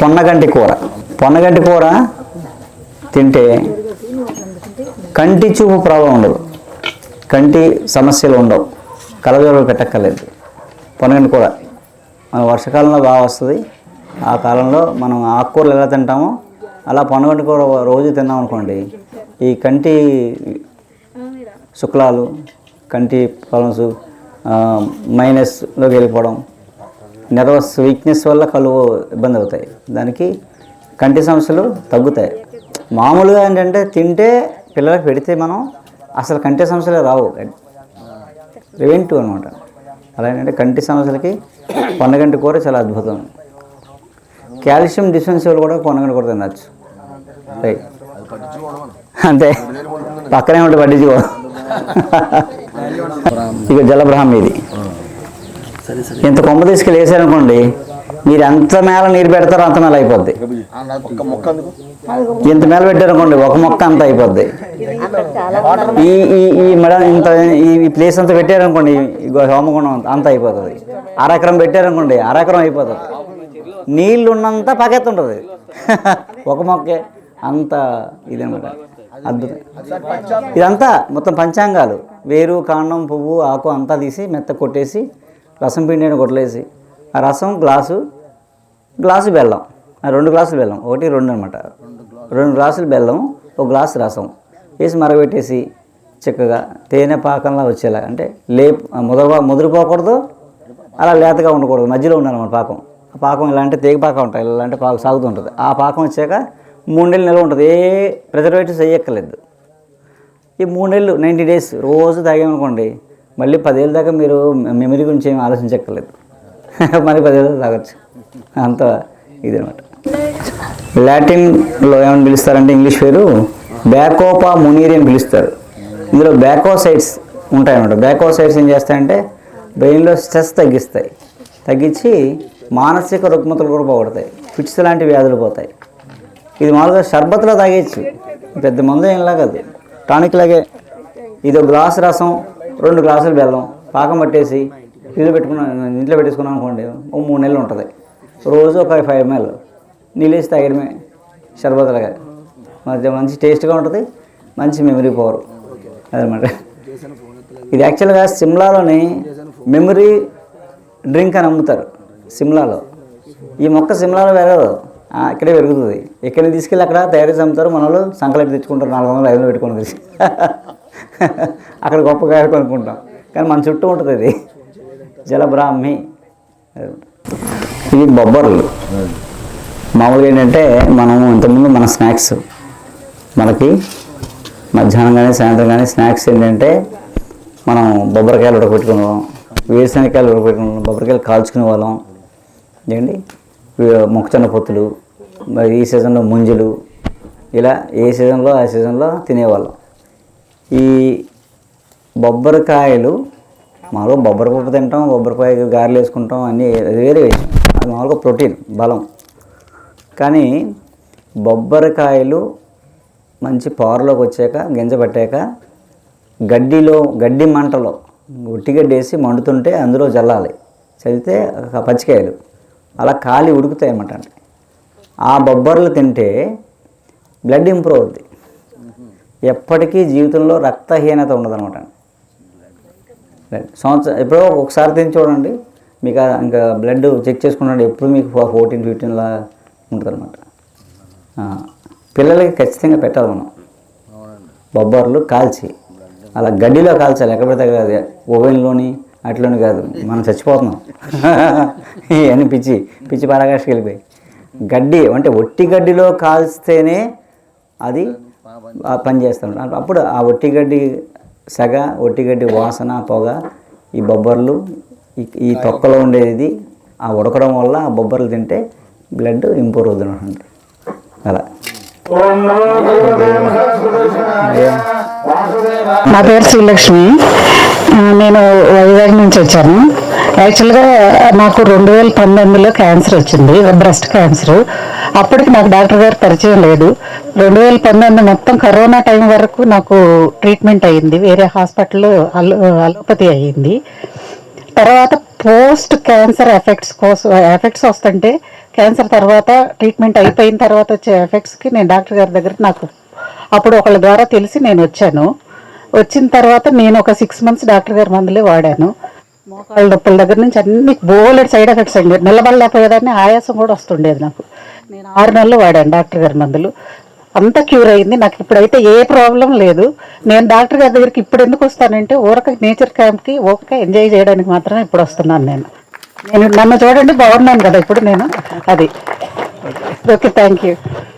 పొన్నగంటి కూర. పొన్నగంటి కూర తింటే కంటి చూపు ప్రాబ్లం ఉండదు. కంటి సమస్యలు ఉండవు. కలజోలు పెట్టక్కర్లేదు. పొన్నగంటి కూర. మన వర్షాకాలంలో బాగా వస్తుంది. ఆ కాలంలో మనం ఆకుకూరలు ఎలా తింటామో అలా పొన్నగంటి కూర రోజు తిన్నాం అనుకోండి ఈ కంటి శుక్లాలు కంటి ప్రాబ్లమ్స్ మైనస్లోకి వెళ్ళిపోవడం నెర్వస్ వీక్నెస్ వల్ల కళ్ళు ఇబ్బంది అవుతాయి. దానికి కంటి సమస్యలు తగ్గుతాయి. మామూలుగా ఏంటంటే తింటే పిల్లలకు పెడితే మనం అసలు కంటి సమస్యలు రావు. ప్రివెంటివ్ అనమాట అలా ఏంటంటే కంటి సమస్యలకి పొన్నగంటి కూర చాలా అద్భుతం. కాల్షియం డిఫిషియన్సీ కూడా పొన్నగంటి కూర తినచ్చు. రైట్. అంతే. పక్కనే ఉంటే పట్టించుకో ఇక జలబ్రహ్మ ఇది. ఇంత కొమ్మ తీసుకెళ్ళి వేసారనుకోండి మీరు ఎంత మేల నీరు పెడతారో అంత మేల అయిపోద్ది. ఒక్క మొక్క అందుకు ఇంత మేల పెట్టారనుకోండి ఒక మొక్క అంత అయిపోద్ది. ఈ ఈ ఈ మెడ ఇంత ఈ ప్లేస్ అంతా పెట్టారనుకోండి హోమగుండం అంత- అంత అయిపోతుంది. అరెకరం పెట్టారనుకోండి అరెకరం అయిపోతుంది. నీళ్ళు ఉన్నంత పకెత్తుంటుంది ఒక మొక్కే అంత ఇదనమాట. అద్భుతం. ఇదంతా మొత్తం పంచాంగాలు. వేరు కాండం పువ్వు ఆకు అంతా తీసి మెత్త కొట్టేసి రసం పిండిని కొట్టలేసి ఆ రసం గ్లాసు గ్లాసు బెల్లం ఆ రెండు గ్లాసులు బెల్లం ఒకటి రెండు అనమాట రెండు గ్లాసులు బెల్లం ఒక గ్లాసు రసం వేసి మరగబెట్టేసి చక్కగా తేనె పాకంలా వచ్చేలా అంటే లే ముదర ముదిరిపోకూడదు అలా లేతగా ఉండకూడదు మధ్యలో ఉండాలన్నమాట పాకం. ఆ పాకం ఇలాంటి తేగ పాకం ఉంటాయి ఇలాంటి పాకం సాగుతుంటుంది. ఆ పాకం వచ్చాక మూడు నెలలు నిల్వ ఉంటుంది ఏ ప్రిజర్వేటివ్స్ వేయక్కర్లేదు. ఈ మూడు నెలలు నైంటీ డేస్ రోజు తాగామనుకోండి మళ్ళీ పదేళ్ళ దాకా మీరు మెమరీ గురించి ఏమి ఆలోచించక్కర్లేదు. మరి పదేళ్ళు తాగొచ్చు. అంత ఇదనమాట లాటిన్లో ఏమని పిలుస్తారంటే ఇంగ్లీష్ పేరు బ్యాకోపా మునీరి అని పిలుస్తారు. ఇందులో బ్యాకోసైడ్స్ ఉంటాయన్నమాట. బ్యాకోసైడ్స్ ఏం చేస్తాయంటే బ్రెయిన్లో స్ట్రెస్ తగ్గిస్తాయి. తగ్గించి మానసిక రుగ్మతలు కూడా పోగొడతాయి. ఫిట్స్ లాంటి వ్యాధులు పోతాయి. ఇది మామూలుగా షర్బత్లో తాగేచ్చు పెద్ద మందు ఏం లాగదు. టానిక్ లాగే. ఇది ఒక రసం రెండు గ్లాసులు బెల్లం పాకం పట్టేసి ఫ్రిడ్జ్లో పెట్టుకున్నాను ఇంట్లో పెట్టేసుకున్నాం అనుకోండి ఓ మూడు నెలలు ఉంటుంది. రోజు ఒక ఫైవ్ ఎంఎల్ నీళ్ళేసి తాగడమే షర్బతలుగా మధ్య మంచి మంచి టేస్ట్గా ఉంటుంది మంచి మెమరీ పవర్ అదనమాట. ఇది యాక్చువల్గా సిమ్లాలోని మెమరీ డ్రింక్ అని అమ్ముతారు సిమ్లాలో. ఈ మొక్క సిమ్లాలో పెరగదు ఇక్కడే పెరుగుతుంది. ఇక్కడ తీసుకెళ్ళి అక్కడ తయారు చేసి అమ్ముతారు మన వాళ్ళు సంకలెట్ తెచ్చుకుంటారు నాలుగు వందలు ఐదు వందలు పెట్టుకొని. అక్కడ గొప్ప కాయ కొనుక్కుంటాం. కానీ మన చుట్టూ ఉంటుంది ఇది జలబ్రాహ్మి. ఇవి బొబ్బర్లు. మామూలుగా ఏంటంటే మనము ఇంతకుముందు మన స్నాక్స్ మనకి మధ్యాహ్నం కానీ సాయంత్రం కానీ స్నాక్స్ ఏంటంటే మనం బొబ్బరికాయలు ఉడకబెట్టుకునే వాళ్ళం వేరుశనగకాయలు ఉడకబెట్టుకునే వాళ్ళం బొబ్బరికాయలు కాల్చుకునే వాళ్ళం ఏంటి మొక్కజొన్న పొత్తులు మరి ఈ సీజన్లో ముంజులు ఇలా ఏ సీజన్లో ఆ సీజన్లో తినేవాళ్ళం. ఈ బొబ్బరికాయలు మామూలుగా బొబ్బరి పప్పు తింటాం బొబ్బరికాయ గారెలు వేసుకుంటాం అన్నీ అది వేరే విషయం. అది మామూలుగా ప్రోటీన్ బలం. కానీ బొబ్బరికాయలు మంచి పవర్లోకి వచ్చాక గింజ పట్టాక గడ్డిలో గడ్డి మంటలో ఉట్టిగడ్డి వేసి మండుతుంటే అందులో జల్లాలి. చల్లితే పచ్చికాయలు. అలా కాలి ఉడుకుతాయి అన్నమాట. ఆ బొబ్బర్లు తింటే బ్లడ్ ఇంప్రూవ్ అవుద్ది. ఎప్పటికీ జీవితంలో రక్తహీనత ఉండదనమాట సంవత్సరం ఎప్పుడో ఒకసారి తిని చూడండి. మీకు ఇంకా బ్లడ్ చెక్ చేసుకున్నాడు ఎప్పుడు మీకు ఫోర్టీన్ ఫిఫ్టీన్లా ఉంటుంది అనమాట పిల్లలకి ఖచ్చితంగా పెట్టాలి మనం. బొబ్బర్లు కాల్చి అలా గడ్డిలో కాల్చాలి ఎక్కడ పెడితే కాదు ఓవెన్లోని అట్లోని కాదు మనం చచ్చిపోతున్నాం. ఇవన్నీ పిచ్చి పిచ్చి పరాకాష్కి వెళ్ళిపోయి గడ్డి అంటే ఒట్టి గడ్డిలో కాల్స్తేనే అది పని చేస్తాం అప్పుడు ఆ ఒట్టిగడ్డి గడ్డి సెగ వాసన పొగ ఈ బొబ్బర్లు ఈ ఈ తొక్కలో ఉండేది ఆ ఉడకడం వల్ల ఆ బొబ్బర్లు తింటే బ్లడ్ ఇంప్రూవ్ అవుతుంది అలా. నా పేరు శ్రీలక్ష్మి. నేను వైజాగ్ నుంచి వచ్చాను. యాక్చువల్గా నాకు రెండు వేల పంతొమ్మిదిలో క్యాన్సర్ వచ్చింది బ్రెస్ట్ క్యాన్సర్. అప్పటికి నాకు డాక్టర్ గారు పరిచయం లేదు. రెండు వేల పంతొమ్మిది మొత్తం కరోనా టైం వరకు నాకు ట్రీట్మెంట్ అయ్యింది. వేరే హాస్పిటల్లో అలో అలోపతి అయ్యింది. తర్వాత పోస్ట్ క్యాన్సర్ ఎఫెక్ట్స్ కోసం ఎఫెక్ట్స్ వస్తుంటే క్యాన్సర్ తర్వాత ట్రీట్మెంట్ అయిపోయిన తర్వాత వచ్చే ఎఫెక్ట్స్కి నేను డాక్టర్ గారి దగ్గర నాకు అప్పుడు ఒకళ్ళ ద్వారా తెలిసి నేను వచ్చాను. వచ్చిన తర్వాత నేను ఒక సిక్స్ మంత్స్ డాక్టర్ గారి మందులే వాడాను. మోకాళ్ళ నొప్పుల దగ్గర నుంచి అన్ని బోలెడ్ సైడ్ ఎఫెక్ట్స్ అండి. నిలబడలేకపోయేదాన్ని ఆయాసం కూడా వస్తుండేది నాకు. నేను ఆరు నెలలు వాడాను డాక్టర్ గారి మందులు. అంతా క్యూర్ అయింది. నాకు ఇప్పుడైతే ఏ ప్రాబ్లం లేదు. నేను డాక్టర్ గారి దగ్గరికి ఇప్పుడు ఎందుకు వస్తానంటే ఊరక నేచర్ క్యాంప్కి ఊరక ఎంజాయ్ చేయడానికి మాత్రమే ఇప్పుడు వస్తున్నాను నేను. నేను నన్ను చూడండి బాగున్నాను కదా ఇప్పుడు నేను. అది. Okay thank you.